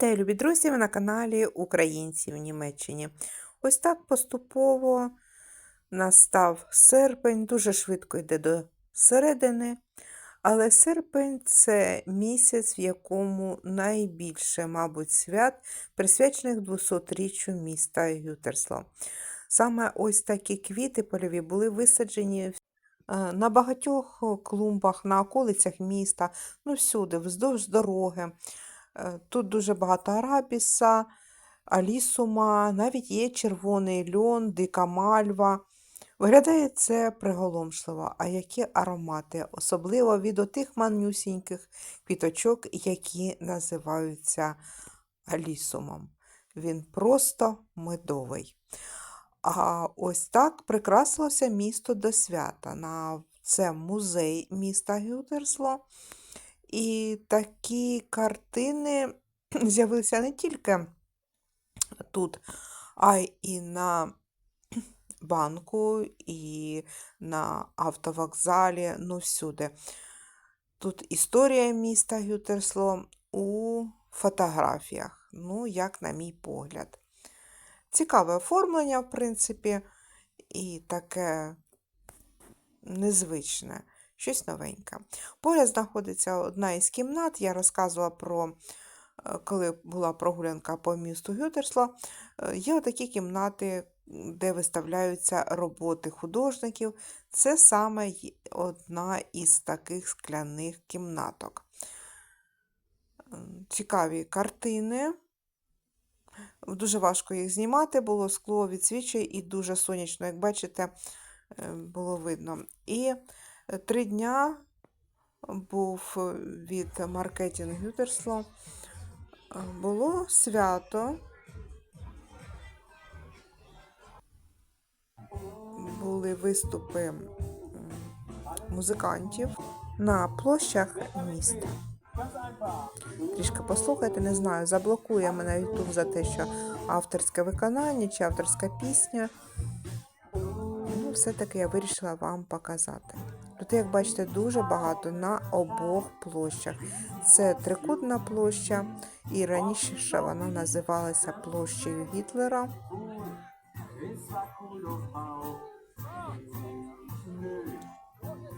Вітаю, любі друзі! На каналі Українці в Німеччині. Ось так поступово настав серпень, дуже швидко йде до середини. Але серпень це місяць, в якому найбільше, мабуть, свят, присвячених 200-річчю міста Ютерсло. Саме ось такі квіти польові були висаджені е, на багатьох клумбах, на околицях міста, ну всюди, вздовж дороги. Е, Тут дуже багато арабіса, алісума, навіть є червоний льон, дика мальва. Виглядає це приголомшливо, а які аромати, особливо від отих манюсіньких квіточок, які називаються алісумом. Він просто медовий. А ось так прикрасилося місто до свята. На це музей міста Гютерсло. І такі картини з'явилися не тільки тут, а й на банку, і на автовокзалі, ну всюди. Тут історія міста Гютерсло у фотографіях, ну, як на мій погляд. Цікаве оформлення, в принципі, і таке незвичне, щось новеньке. Поряд знаходиться одна із кімнат. Я розказувала про, е, коли була прогулянка по місту Гютерсло, е, є отакі кімнати, де виставляються роботи художників. Це саме одна із таких скляних кімнаток. Цікаві картини. Дуже важко їх знімати, було скло відсвічує і дуже сонячно, як бачите, е, було видно. І три дня був е, від маркетинг Гютерсло. Е, Було свято. Були виступи музикантів на площах міста. Трішки послухайте, не знаю, заблокує мене YouTube за те, що авторське виконання чи авторська пісня. Ну, все-таки я вирішила вам показати. Тут, як бачите, дуже багато на обох площах. Це трикутна площа, і раніше вона називалася площею Гітлера.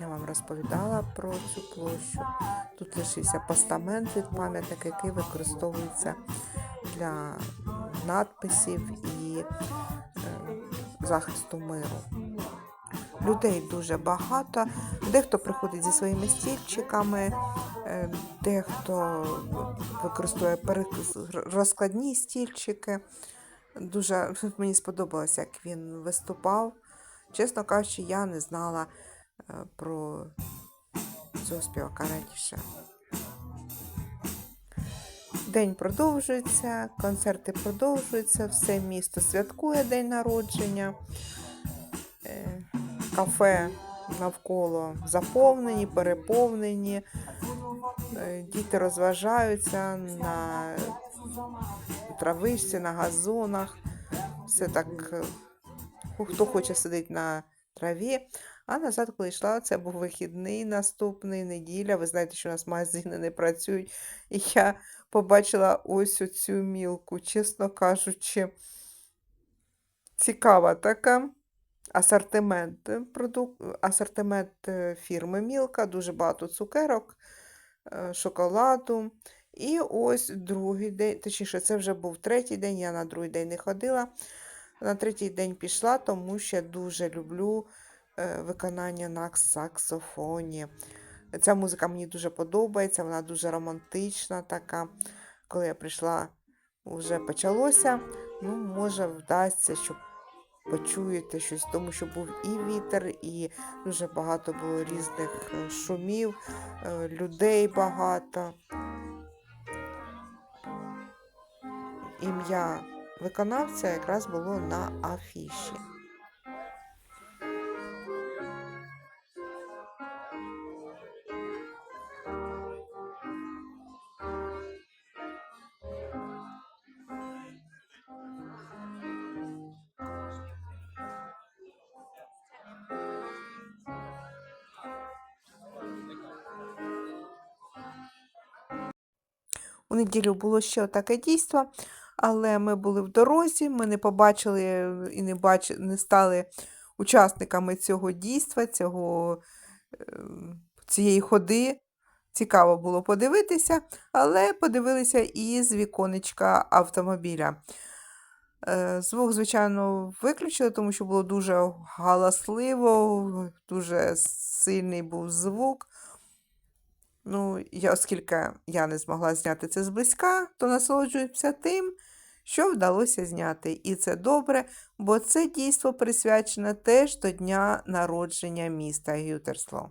Я вам розповідала про цю площу. Тут лишився постамент від пам'ятника, який використовується для надписів і е, захисту миру. Людей дуже багато. Дехто приходить зі своїми стільчиками, е, дехто використовує розкладні стільчики. Дуже мені сподобалося, як він виступав. Чесно кажучи, я не знала е, про цього співака раніше. День продовжується, концерти продовжуються, все місто святкує день народження. Кафе навколо заповнені, переповнені. Е, Діти розважаються на травичці, на газонах. Все так, е, хто хоче сидить на траві. А назад, коли йшла, це був вихідний наступний неділя. Ви знаєте, що у нас магазини не працюють. І я побачила ось оцю мілку, чесно кажучи, цікава така. Асортимент, е, продук... асортимент фірми Мілка, дуже багато цукерок, е, шоколаду. І ось другий день, точніше, це вже був третій день, я на другий день не ходила. На третій день пішла, тому що я дуже люблю е, виконання на саксофоні. Ця музика мені дуже подобається, вона дуже романтична така. Коли я прийшла, вже почалося. Ну, може, вдасться, щоб почуєте щось, тому що був і вітер, і дуже багато було різних е, шумів, е, людей багато. Ім'я виконавця якраз було на афіші. Неділю було ще таке дійство, але ми були в дорозі, ми не побачили е, і не, бач... не стали учасниками цього дійства, цього, е, цієї ходи. Цікаво було подивитися, але подивилися і з віконечка автомобіля. Е, Звук, звичайно, виключили, тому що було дуже галасливо, дуже сильний був звук. Ну, я, оскільки я не змогла зняти це зблизька, то насолоджуюся тим, що вдалося зняти. І це добре, бо це дійство присвячене теж до дня народження міста Гютерсло.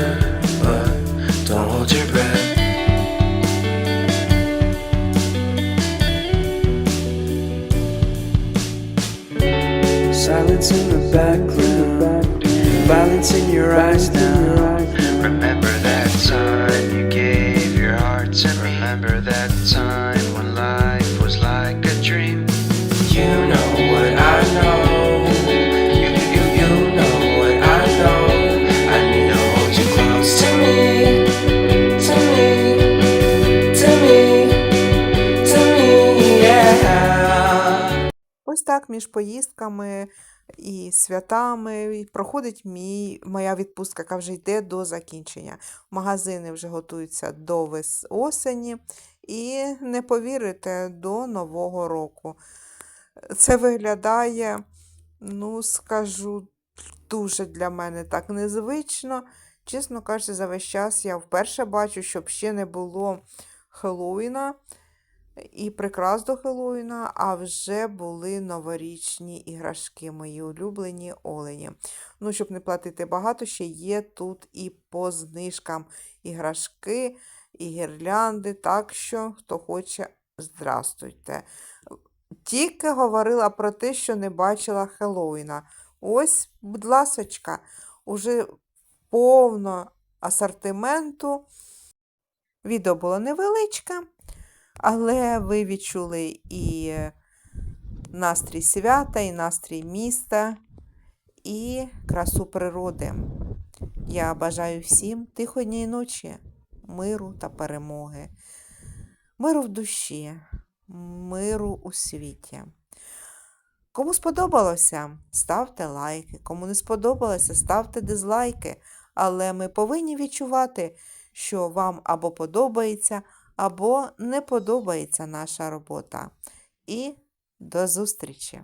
violence in your eyes now. Remember that time you gave your heart to me. Remember that time так між поїздками і святами проходить мій, моя відпустка, яка вже йде до закінчення. Магазини вже готуються до вес- осені і не повірите, до Нового року. Це виглядає, ну, скажу, дуже для мене так незвично. Чесно кажучи, за весь час я вперше бачу, щоб ще не було Хеллоуіна і прикрас до Хеллоуіна, а вже були новорічні іграшки, мої улюблені олені. Ну, щоб не платити багато, ще є тут і по знижкам іграшки, і гірлянди. Так що, хто хоче, здрастуйте. Тільки говорила про те, що не бачила Хеллоуіна. Ось, будь ласочка, уже повно асортименту. Відео було невеличке, але ви відчули і настрій свята, і настрій міста, і красу природи. Я бажаю всім тихої ночі, миру та перемоги, миру в душі, миру у світі. Кому сподобалося, ставте лайки. Кому не сподобалося, ставте дизлайки. Але ми повинні відчувати, що вам або подобається, або не подобається наша робота. І до зустрічі!